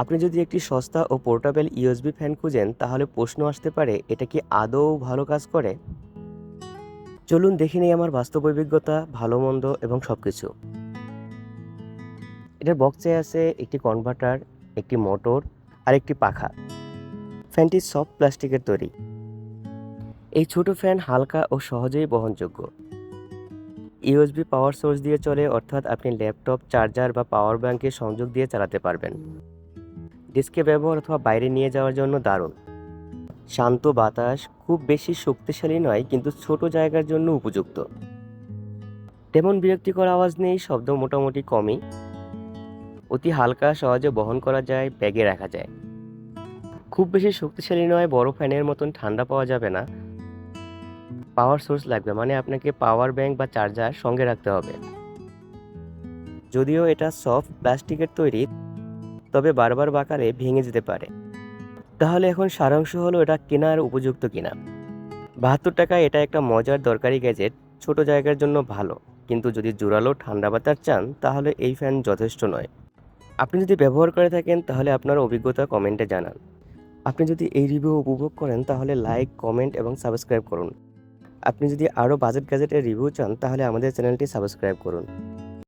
আপনি যদি একটি সস্তা ও পোর্টেবল ইউএসবি ফ্যান খুঁজেন, তাহলে প্রশ্ন আসতে পারে, এটা কি আদৌ ভালো কাজ করে? চলুন দেখে নিই আমার বাস্তব অভিজ্ঞতা, ভালো মন্দ এবং সব কিছু এটার বক্সে আছে একটি কনভার্টার একটি মোটর আর একটি পাখা। ফ্যানটি সফট প্লাস্টিকের তৈরি। এই ছোট ফ্যান হালকা ও সহজেই বহনযোগ্য। ইউএসবি পাওয়ার সোর্স দিয়ে চলে, অর্থাৎ আপনি ল্যাপটপ চার্জার বা পাওয়ার ব্যাংকে সংযোগ দিয়ে চালাতে পারবেন। ডিস্কে ব্যবহার অথবা বাইরে নিয়ে যাওয়ার জন্য দারুণ। শান্ত বাতাস খুব বেশি শক্তিশালী নয়, কিন্তু ছোট জায়গার জন্য উপযুক্ত। তেমন বিরক্তিকর আওয়াজ নেই, শব্দ মোটামুটি কমই। অতি হালকা সহজে বহন করা যায়, ব্যাগে রাখা যায়। খুব বেশি শক্তিশালী নয়, বড় ফ্যানের মতন ঠান্ডা পাওয়া যাবে না। পাওয়ার সোর্স লাগবে মানে আপনাকে পাওয়ার ব্যাংক বা চার্জার সঙ্গে রাখতে হবে। যদিও এটা সফট প্লাস্টিকের তৈরি তবে বারবার বাকারে ভেঙে যেতে পারে। তাহলে এখন সারাংশ হলো এটা কেনার উপযুক্ত কিনা। বাহাত্তর টাকায় এটা একটা মজার দরকারি গ্যাজেট, ছোট জায়গার জন্য ভালো। কিন্তু যদি জোরালো ঠান্ডা বাতাস চান, তাহলে এই ফ্যান যথেষ্ট নয়। আপনি যদি ব্যবহার করে থাকেন, তাহলে আপনার অভিজ্ঞতা কমেন্টে জানান। আপনি যদি এই রিভিউ উপভোগ করেন, তাহলে লাইক, কমেন্ট এবং সাবস্ক্রাইব করুন। আপনি যদি আরও বাজেট গ্যাজেটের রিভিউ চান, তাহলে আমাদের চ্যানেলটি সাবস্ক্রাইব করুন।